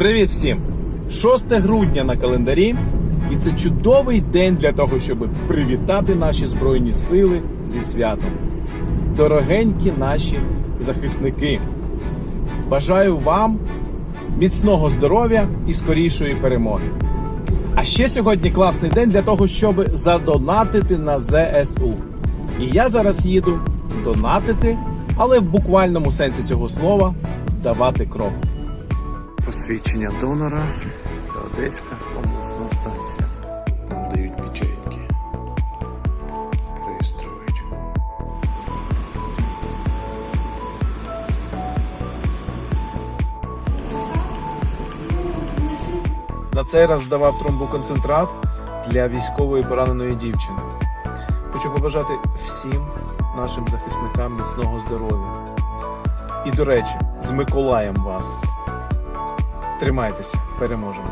Привіт всім! 6 грудня на календарі, і це чудовий день для того, щоб привітати наші збройні сили зі святом. Дорогенькі наші захисники. Бажаю вам міцного здоров'я і скорішої перемоги. А ще сьогодні класний день для того, щоб задонатити на ЗСУ. І я зараз їду донатити, але в буквальному сенсі цього слова здавати кров. Посвідчення донора та Одеська обласна станція. Нам дають печеньки. Реєструють. На цей раз здавав тромбоконцентрат для військової пораненої дівчини. Хочу побажати всім нашим захисникам міцного здоров'я. І, до речі, з Миколаєм вас. Тримайтеся, переможемо.